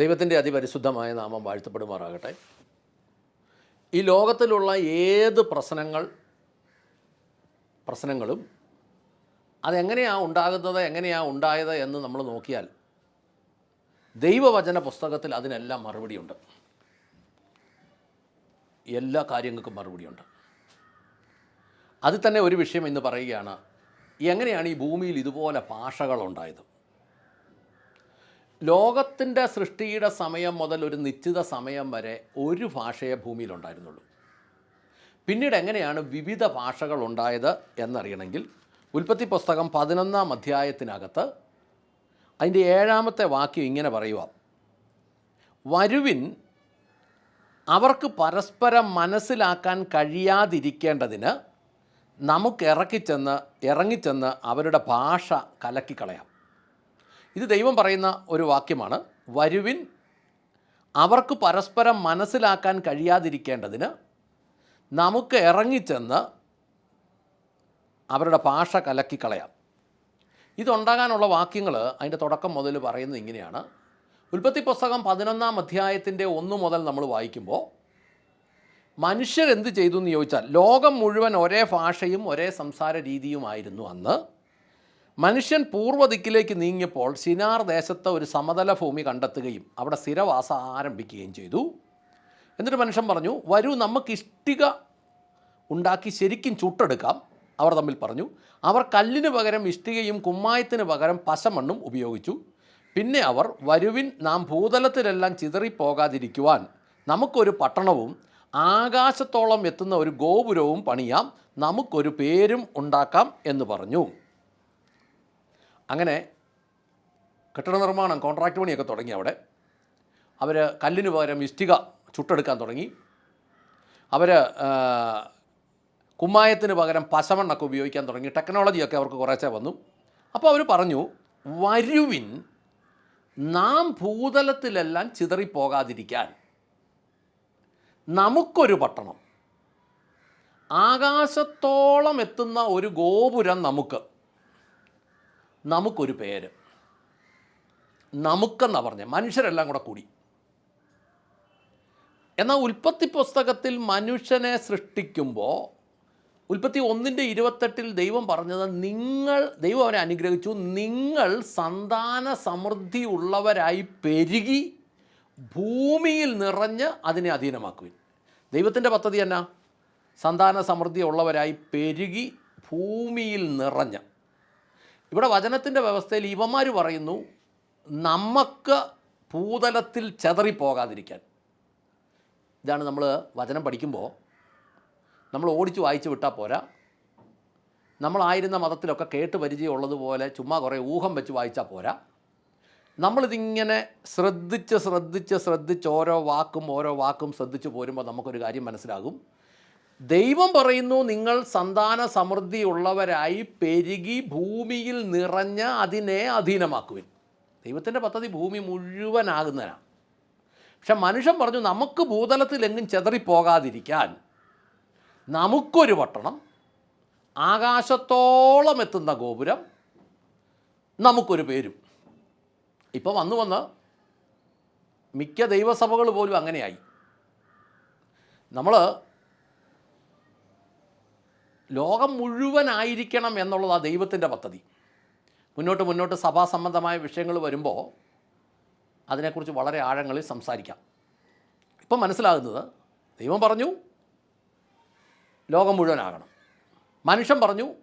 ദൈവത്തിന്റെ അതിപരിശുദ്ധമായ നാമം വാഴ്ത്തപ്പെടുമാറാകട്ടെ. ഈ ലോകത്തിലുള്ള ഏത് പ്രശ്നങ്ങൾ പ്രശ്നങ്ങളും അതെങ്ങനെയാണ് ഉണ്ടാകുന്നത് എങ്ങനെയാണ് ഉണ്ടായത് എന്ന് നമ്മൾ നോക്കിയാൽ ദൈവവചന പുസ്തകത്തിൽ അതിനെല്ലാം മറുപടിയുണ്ട്. എല്ലാ കാര്യങ്ങൾക്കും മറുപടിയുണ്ട്. അതിൽ തന്നെ ഒരു വിഷയം ഇന്ന് പറയുകയാണ് എങ്ങനെയാണ് ഈ ഭൂമിയിൽ ഇതുപോലെ ഭാഷകളുണ്ടായത്? ലോകത്തിന്റെ സൃഷ്ടിയുടെ സമയം മുതൽ ഒരു നിശ്ചിത സമയം വരെ ഒരു ഭാഷയെ ഭൂമിയിലുണ്ടായിരുന്നുള്ളൂ പിന്നീട് എങ്ങനെയാണ് വിവിധ ഭാഷകൾ ഉണ്ടായത് എന്നറിയണമെങ്കിൽ ഉൽപ്പത്തി പുസ്തകം പതിനൊന്നാം അധ്യായത്തിനകത്ത് അതിന്റെ ഏഴാമത്തെ വാക്യം ഇങ്ങനെ പറയുക. വരുവിൻ അവർക്ക് പരസ്പരം മനസ്സിലാക്കാൻ കഴിയാതിരിക്കേണ്ടതിന് നമുക്ക് ഇറക്കിച്ചെന്ന് ഇറങ്ങിച്ചെന്ന് അവരുടെ ഭാഷ കലക്കിക്കളയാം. ഇത് ദൈവം പറയുന്ന ഒരു വാക്യമാണ്. വരുവിൻ അവർക്ക് പരസ്പരം മനസ്സിലാക്കാൻ കഴിയാതിരിക്കേണ്ടതിന് നമുക്ക് ഇറങ്ങിച്ചെന്ന് അവരുടെ ഭാഷ കലക്കിക്കളയാം ഇതുണ്ടാകാനുള്ള വാക്യങ്ങൾ അതിന്റെ തുടക്കം മുതൽ പറയുന്നത് ഇങ്ങനെയാണ്. ഉൽപ്പത്തി പുസ്തകം പതിനൊന്നാം അധ്യായത്തിന്റെ ഒന്ന് മുതൽ നമ്മൾ വായിക്കുമ്പോൾ മനുഷ്യരെന്ത് ചെയ്തു എന്ന് ചോദിച്ചാൽ ലോകം മുഴുവൻ ഒരേ ഭാഷയും ഒരേ സംസാര രീതിയുമായിരുന്നു അന്ന്. മനുഷ്യൻ പൂർവദിക്കിലേക്ക് നീങ്ങിയപ്പോൾ സിനാർ ദേശത്തെ ഒരു സമതല ഭൂമി കണ്ടെത്തുകയും അവിടെ സ്ഥിരവാസം ആരംഭിക്കുകയും ചെയ്തു. എന്നിട്ട് മനുഷ്യൻ പറഞ്ഞു വരൂ നമുക്ക് ഇഷ്ടിക ഉണ്ടാക്കി ശരിക്കും ചുട്ടെടുക്കാം. അവർ തമ്മിൽ പറഞ്ഞു അവർ കല്ലിന് പകരം ഇഷ്ടികയും കുമ്മായത്തിന് പകരം പശമണ്ണും ഉപയോഗിച്ചു. പിന്നെ അവർ വരുവിൻ നാം ഭൂതലത്തിലെല്ലാം ചിതറിപ്പോകാതിരിക്കുവാൻ നമുക്കൊരു പട്ടണവും ആകാശത്തോളം എത്തുന്ന ഒരു ഗോപുരവും പണിയാം. നമുക്കൊരു പേരും ഉണ്ടാക്കാം എന്ന് പറഞ്ഞു. അങ്ങനെ കെട്ടിട നിർമ്മാണം കോൺട്രാക്ട് പണിയൊക്കെ തുടങ്ങി അവിടെ. അവർ കല്ലിന് പകരം ഇഷ്ടിക ചുട്ടെടുക്കാൻ തുടങ്ങി. അവർ കുമ്മായത്തിന് പകരം പശമണ്ണൊക്കെ ഉപയോഗിക്കാൻ തുടങ്ങി. ടെക്നോളജിയൊക്കെ അവർക്ക് കുറേശ്ശെ വന്നു. അപ്പോൾ അവർ പറഞ്ഞു വരുവിൻ നാം ഭൂതലത്തിലെല്ലാം ചിതറിപ്പോകാതിരിക്കാൻ നമുക്കൊരു പട്ടണം. ആകാശത്തോളം എത്തുന്ന ഒരു ഗോപുരം നമുക്ക്. നമുക്കൊരു പേര്. നമുക്കെന്നാണ് പറഞ്ഞത് മനുഷ്യരെല്ലാം കൂടെ കൂടി. എന്നാൽ ഉൽപ്പത്തി പുസ്തകത്തിൽ മനുഷ്യനെ സൃഷ്ടിക്കുമ്പോൾ ഉൽപ്പത്തി ഒന്നിന്റെ ഇരുപത്തെട്ടിൽ ദൈവം പറഞ്ഞത് നിങ്ങൾ ദൈവം അവരെ അനുഗ്രഹിച്ചു നിങ്ങൾ സന്താന സമൃദ്ധി ഉള്ളവരായി പെരുകി ഭൂമിയിൽ നിറഞ്ഞ് അതിനെ അധീനമാക്കുവിൻ. ദൈവത്തിന്റെ പദ്ധതി എന്നാ? സന്താന സമൃദ്ധി ഉള്ളവരായി പെരുകി ഭൂമിയിൽ നിറഞ്ഞ്. ഇവിടെ വചനത്തിന്റെ വ്യവസ്ഥയിൽ ഇവന്മാർ പറയുന്നു നമുക്ക് ഭൂതലത്തിൽ ചെതറിപ്പോകാതിരിക്കാൻ. ഇതാണ് നമ്മൾ വചനം പഠിക്കുമ്പോൾ നമ്മൾ ഓടിച്ച് വായിച്ചു വിട്ടാൽ പോരാ. നമ്മളായിരുന്ന മതത്തിലൊക്കെ കേട്ട് പരിചയമുള്ളതുപോലെ ചുമ്മാ കുറേ ഊഹം വെച്ച് വായിച്ചാൽ പോരാ. നമ്മളിതിങ്ങനെ ശ്രദ്ധിച്ച് ശ്രദ്ധിച്ച് ശ്രദ്ധിച്ച് ഓരോ വാക്കും ഓരോ വാക്കും ശ്രദ്ധിച്ച് പോരുമ്പോൾ നമുക്കൊരു കാര്യം മനസ്സിലാകും. ദൈവം പറയുന്നു നിങ്ങൾ സന്താന സമൃദ്ധി ഉള്ളവരായി പെരുകി ഭൂമിയിൽ നിറഞ്ഞ് അതിനെ അധീനമാക്കുവിൻ. ദൈവത്തിന്റെ പദ്ധതി ഭൂമി മുഴുവനാകുന്നതിനാണ് പക്ഷെ മനുഷ്യൻ പറഞ്ഞു നമുക്ക് ഭൂതലത്തിൽ എങ്ങും ചെതറിപ്പോകാതിരിക്കാൻ നമുക്കൊരു പട്ടണം ആകാശത്തോളം എത്തുന്ന ഗോപുരം നമുക്കൊരു പേരും. ഇപ്പം വന്നു വന്ന് മിക്ക ദൈവസഭകൾ പോലും അങ്ങനെയായി. നമ്മൾ ലോകം മുഴുവനായിരിക്കണം എന്നുള്ളതാണ് ദൈവത്തിന്റെ പദ്ധതി. മുന്നോട്ട് മുന്നോട്ട് സഭാ സംബന്ധമായ വിഷയങ്ങൾ വരുമ്പോൾ അതിനെക്കുറിച്ച് വളരെ ആഴങ്ങളിൽ സംസാരിക്കാം. ഇപ്പം മനസ്സിലാകുന്നത് ദൈവം പറഞ്ഞു ലോകം മുഴുവനാകണം. മനുഷ്യൻ പറഞ്ഞു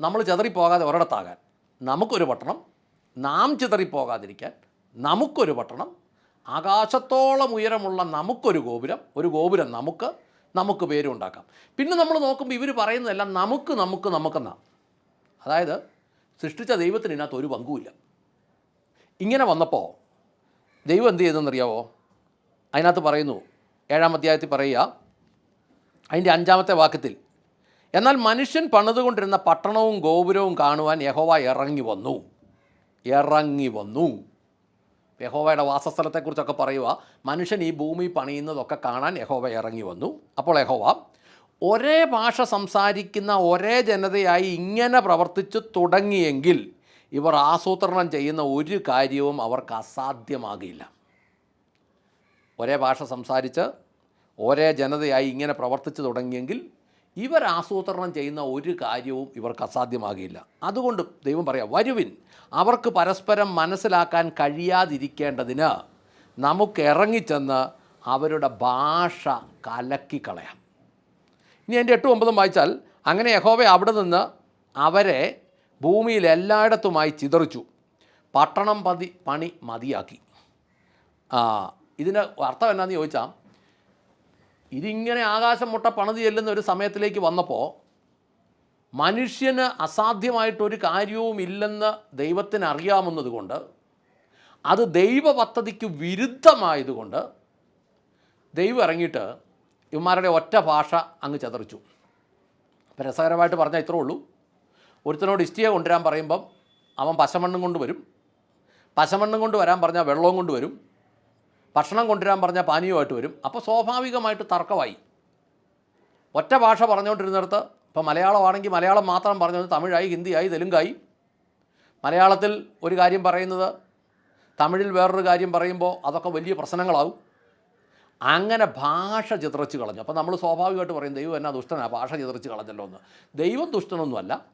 നമ്മൾ ചിതറിപ്പോകാതെ ഒരിടത്താകാൻ. നമുക്കൊരു പട്ടണം നാം ചിതറിപ്പോകാതിരിക്കാൻ നമുക്കൊരു പട്ടണം ആകാശത്തോളം ഉയരമുള്ള നമുക്കൊരു ഗോപുരം ഒരു ഗോപുരം നമുക്ക് നമുക്ക് പേരും ഉണ്ടാക്കാം പിന്നെ നമ്മൾ നോക്കുമ്പോൾ ഇവർ പറയുന്നതെല്ലാം നമുക്ക് നമുക്ക് നമുക്കെന്നാണ് അതായത് സൃഷ്ടിച്ച ദൈവത്തിന് ഇതിനകത്ത് ഒരു പങ്കുമില്ല. ഇങ്ങനെ വന്നപ്പോൾ ദൈവം എന്ത് ചെയ്തെന്നറിയാവോ? അതിനകത്ത് പറയുന്നു ഏഴാം അധ്യായത്തിൽ പറയുക അതിന്റെ അഞ്ചാമത്തെ വാക്യത്തിൽ എന്നാൽ മനുഷ്യൻ പണിതുകൊണ്ടിരുന്ന പട്ടണവും ഗോപുരവും കാണുവാൻ യഹോവ ഇറങ്ങി വന്നു. ഇറങ്ങി വന്നു. യഹോവയുടെ വാസസ്ഥലത്തെക്കുറിച്ചൊക്കെ പറയുക മനുഷ്യൻ ഈ ഭൂമി പണിയുന്നതൊക്കെ കാണാൻ യഹോവ ഇറങ്ങി വന്നു. അപ്പോൾ യഹോവ ഒരേ ഭാഷ സംസാരിക്കുന്ന ഒരേ ജനതയായി ഇങ്ങനെ പ്രവർത്തിച്ചു തുടങ്ങിയെങ്കിൽ ഇവർ ആസൂത്രണം ചെയ്യുന്ന ഒരു കാര്യവും അവർക്ക് അസാധ്യമാകില്ല. ഒരേ ഭാഷ സംസാരിച്ച് ഒരേ ജനതയായി ഇങ്ങനെ പ്രവർത്തിച്ചു തുടങ്ങിയെങ്കിൽ ഇവർ ആസൂത്രണം ചെയ്യുന്ന ഒരു കാര്യവും ഇവർക്ക് അസാധ്യമാകില്ല. അതുകൊണ്ട് ദൈവം പറയാം വരുവിൻ അവർക്ക് പരസ്പരം മനസ്സിലാക്കാൻ കഴിയാതിരിക്കേണ്ടതിന് നമുക്ക് ഇറങ്ങിച്ചെന്ന് അവരുടെ ഭാഷ കലക്കിക്കളയാം ഇനി എന്റെ എട്ടും ഒമ്പതും വായിച്ചാൽ അങ്ങനെ യഹോവ അവിടെ നിന്ന് അവരെ ഭൂമിയിൽ എല്ലായിടത്തുമായി ചിതറിച്ചു. പട്ടണം പതി പണി മതിയാക്കി. ഇതിന്റെ അർത്ഥം എന്നാന്ന് ചോദിച്ചാൽ ഇതിങ്ങനെ ആകാശം മുട്ട പണിത് ചെല്ലുന്ന ഒരു സമയത്തിലേക്ക് വന്നപ്പോൾ മനുഷ്യന് അസാധ്യമായിട്ടൊരു കാര്യവും ഇല്ലെന്ന് ദൈവത്തിന് അറിയാമെന്നതുകൊണ്ട് അത് ദൈവ പദ്ധതിക്ക് വിരുദ്ധമായതുകൊണ്ട് ദൈവം ഇറങ്ങിയിട്ട് ഇവന്മാരുടെ ഒറ്റ ഭാഷ അങ്ങ് ചതറിച്ചു. രസകരമായിട്ട് പറഞ്ഞാൽ ഇത്രേ ഉള്ളൂ. ഒരുത്തനോട് ഇഷ്ടിക കൊണ്ടുവരാൻ പറയുമ്പം അവൻ പശമണ്ണും കൊണ്ട് വരും. പശമണ്ണും കൊണ്ട് വരാൻ പറഞ്ഞാൽ വെള്ളവും കൊണ്ട് വരും. ഭക്ഷണം കൊണ്ടുവരാൻ പറഞ്ഞാൽ പാനീയമായിട്ട് വരും. അപ്പോൾ സ്വാഭാവികമായിട്ട് തർക്കമായി. ഒറ്റ ഭാഷ പറഞ്ഞുകൊണ്ടിരുന്നിടത്ത് ഇപ്പോൾ മലയാളമാണെങ്കിൽ മലയാളം മാത്രം പറഞ്ഞു തമിഴായി ഹിന്ദിയായി തെലുങ്കായി. മലയാളത്തിൽ ഒരു കാര്യം പറയുന്നത് തമിഴിൽ വേറൊരു കാര്യം പറയുമ്പോൾ അതൊക്കെ വലിയ പ്രശ്നങ്ങളാവും. അങ്ങനെ ഭാഷ ചിതറിച്ച് കളഞ്ഞു. അപ്പോൾ നമ്മൾ സ്വാഭാവികമായിട്ട് പറയും ദൈവം എന്നാ ദുഷ്ടനാണ് ഭാഷ ചിതറിച്ച് കളഞ്ഞല്ലോ എന്ന്. ദൈവം ദുഷ്ടനൊന്നുമല്ല.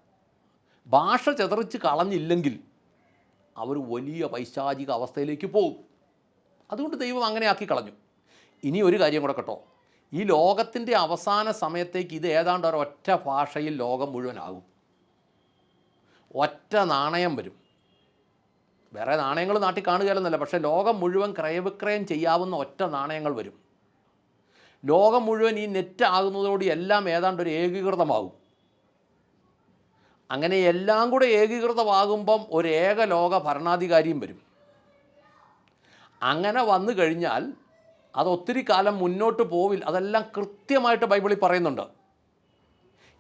ഭാഷ ചിതറിച്ച് കളഞ്ഞില്ലെങ്കിൽ അവർ വലിയ പൈശാചിക അവസ്ഥയിലേക്ക് പോകും അതുകൊണ്ട് ദൈവം അങ്ങനെ ആക്കി കളഞ്ഞു. ഇനി ഒരു കാര്യം കൂടെ കേട്ടോ. ഈ ലോകത്തിന്റെ അവസാന സമയത്തേക്ക് ഇത് ഏതാണ്ട് ഒരൊറ്റ ഭാഷയിൽ ലോകം മുഴുവനാകും. ഒറ്റ നാണയം വരും. വേറെ നാണയങ്ങൾ നാട്ടിൽ കാണുകയല്ലെന്നല്ല പക്ഷേ ലോകം മുഴുവൻ ക്രയവിക്രയം ചെയ്യാവുന്ന ഒറ്റ നാണയങ്ങൾ വരും. ലോകം മുഴുവൻ ഈ നെറ്റ് ആകുന്നതോടെ എല്ലാം ഏതാണ്ട് ഒരു ഏകീകൃതമാകും. അങ്ങനെ എല്ലാം കൂടെ ഏകീകൃതമാകുമ്പം ഒരു ഏക ലോക ഭരണാധികാരിയും വരും. അങ്ങനെ വന്നു കഴിഞ്ഞാൽ അത് ഒത്തിരി കാലം മുന്നോട്ട് പോവില്ല അതെല്ലാം കൃത്യമായിട്ട് ബൈബിളിൽ പറയുന്നുണ്ട്.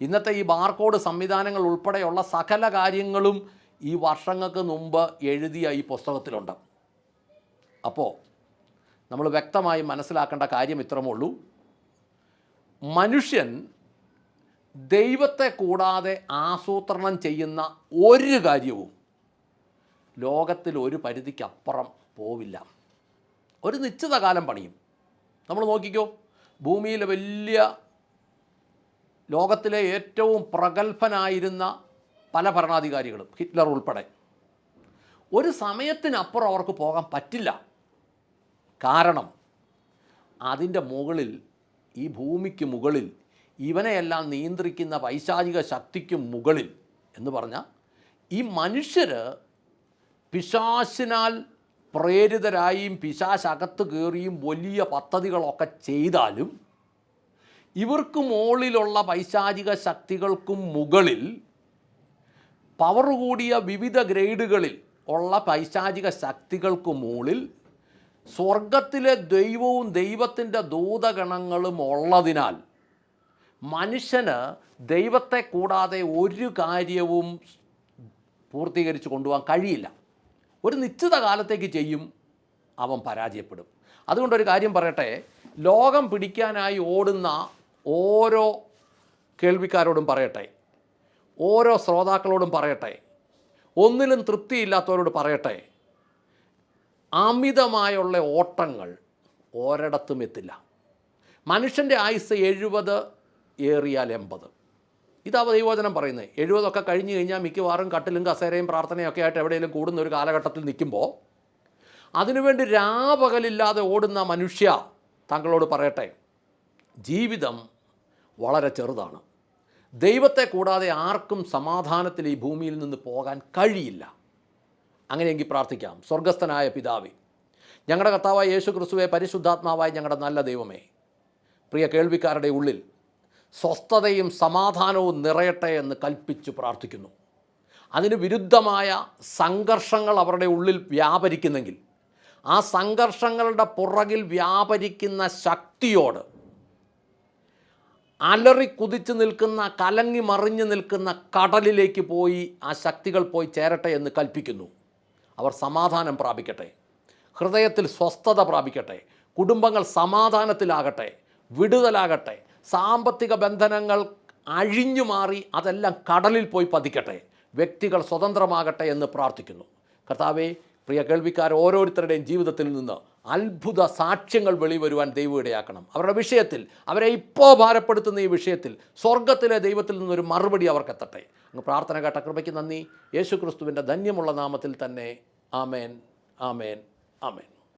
ഇന്നത്തെ ഈ ബാർകോഡ് സംവിധാനങ്ങൾ ഉൾപ്പെടെയുള്ള സകല കാര്യങ്ങളും ഈ വർഷങ്ങൾക്ക് മുമ്പ് എഴുതിയ ഈ പുസ്തകത്തിലുണ്ട്. അപ്പോൾ നമ്മൾ വ്യക്തമായി മനസ്സിലാക്കേണ്ട കാര്യം ഇത്രമേ ഉള്ളൂ. മനുഷ്യൻ ദൈവത്തെ കൂടാതെ ആസൂത്രണം ചെയ്യുന്ന ഒരു കാര്യവും ലോകത്തിൽ ഒരു പരിധിക്കപ്പുറം പോവില്ല. ഒരു നിശ്ചിത കാലം പണിയും. നമ്മൾ നോക്കിക്കോ ഭൂമിയിലെ വലിയ ലോകത്തിലെ ഏറ്റവും പ്രഗത്ഭനായിരുന്ന പല ഭരണാധികാരികളും ഹിറ്റ്ലർ ഉൾപ്പെടെ. ഒരു സമയത്തിനപ്പുറം അവർക്ക് പോകാൻ പറ്റില്ല. കാരണം അതിന്റെ മുകളിൽ ഈ ഭൂമിക്ക് മുകളിൽ ഇവനെയെല്ലാം നിയന്ത്രിക്കുന്ന പൈശാചിക ശക്തിക്ക് മുകളിൽ എന്ന് പറഞ്ഞാൽ ഈ മനുഷ്യർ പിശാശിനാൽ പ്രേരിതരായും പിശാശകത്ത് കയറിയും വലിയ പദ്ധതികളൊക്കെ ചെയ്താലും ഇവർക്ക് മുകളിലുള്ള പൈശാചിക ശക്തികൾക്കും മുകളിൽ പവർ കൂടിയ വിവിധ ഗ്രേഡുകളിൽ ഉള്ള പൈശാചിക ശക്തികൾക്ക് മുകളിൽ സ്വർഗത്തിലെ ദൈവവും ദൈവത്തിന്റെ ദൂതഗണങ്ങളും ഉള്ളതിനാൽ മനുഷ്യന് ദൈവത്തെ കൂടാതെ ഒരു കാര്യവും പൂർത്തീകരിച്ച് കൊണ്ടുപോകാൻ കഴിയില്ല. ഒരു നിശ്ചിത കാലത്തേക്ക് ചെയ്യും അവൻ പരാജയപ്പെടും. അതുകൊണ്ടൊരു കാര്യം പറയട്ടെ ലോകം പിടിക്കാനായി ഓടുന്ന ഓരോ കേൾവിക്കാരോടും പറയട്ടെ ഓരോ ശ്രോതാക്കളോടും പറയട്ടെ ഒന്നിലും തൃപ്തിയില്ലാത്തവരോട് പറയട്ടെ അമിതമായുള്ള ഓട്ടങ്ങൾ ഒരിടത്തും എത്തില്ല. മനുഷ്യന്റെ ആയുസ് എഴുപത് ഏറിയാൽ എൺപത്. ഇതാ ദൈവവചനം പറയുന്നത്. എഴുപതൊക്കെ കഴിഞ്ഞ് കഴിഞ്ഞാൽ മിക്കവാറും കട്ടിലും കസേരയും പ്രാർത്ഥനയും ഒക്കെ ആയിട്ട് എവിടെയെങ്കിലും കൂടുന്ന ഒരു കാലഘട്ടത്തിൽ നിൽക്കുമ്പോൾ അതിനുവേണ്ടി രാപകലില്ലാതെ ഓടുന്ന മനുഷ്യ താങ്കളോട് പറയട്ടെ ജീവിതം വളരെ ചെറുതാണ്. ദൈവത്തെ കൂടാതെ ആർക്കും സമാധാനത്തിൽ ഈ ഭൂമിയിൽ നിന്ന് പോകാൻ കഴിയില്ല. അങ്ങനെയെങ്കിൽ പ്രാർത്ഥിക്കാം. സ്വർഗസ്ഥനായ പിതാവേ ഞങ്ങളുടെ കർത്താവായ യേശു ക്രിസ്തുവെ പരിശുദ്ധാത്മാവായി ഞങ്ങളുടെ നല്ല ദൈവമേ പ്രിയ കേൾവിക്കാരുടെ ഉള്ളിൽ സ്വസ്ഥതയും സമാധാനവും നിറയട്ടെ എന്ന് കൽപ്പിച്ചു പ്രാർത്ഥിക്കുന്നു. അതിന് വിരുദ്ധമായ സംഘർഷങ്ങൾ അവരുടെ ഉള്ളിൽ വ്യാപരിക്കുന്നെങ്കിൽ ആ സംഘർഷങ്ങളുടെ പുറകിൽ വ്യാപരിക്കുന്ന ശക്തിയോട് അലറി കുതിച്ചു നിൽക്കുന്ന കലങ്ങി മറിഞ്ഞു നിൽക്കുന്ന കടലിലേക്ക് പോയി ആ ശക്തികൾ പോയി ചേരട്ടെ എന്ന് കൽപ്പിക്കുന്നു. അവർ സമാധാനം പ്രാപിക്കട്ടെ ഹൃദയത്തിൽ സ്വസ്ഥത പ്രാപിക്കട്ടെ കുടുംബങ്ങൾ സമാധാനത്തിലാകട്ടെ വിടുതലാകട്ടെ സാമ്പത്തിക ബന്ധനങ്ങൾ അഴിഞ്ഞു മാറി അതെല്ലാം കടലിൽ പോയി പതിക്കട്ടെ. വ്യക്തികൾ സ്വതന്ത്രമാകട്ടെ എന്ന് പ്രാർത്ഥിക്കുന്നു. കർത്താവെ പ്രിയ കേൾവിക്കാർ ഓരോരുത്തരുടെയും ജീവിതത്തിൽ നിന്ന് അത്ഭുത സാക്ഷ്യങ്ങൾ വെളിവരുവാൻ ദൈവം ഇടയാക്കണം അവരുടെ വിഷയത്തിൽ അവരെ ഇപ്പോൾ ഭാരപ്പെടുത്തുന്ന ഈ വിഷയത്തിൽ സ്വർഗത്തിലെ ദൈവത്തിൽ നിന്നൊരു മറുപടി അവർക്കെത്തട്ടെ. അങ്ങ് പ്രാർത്ഥന കേട്ട കൃപയ്ക്ക് നന്ദി. യേശു ക്രിസ്തുവിന്റെ ധന്യമുള്ള നാമത്തിൽ തന്നെ ആമേൻ ആമേൻ ആമേൻ.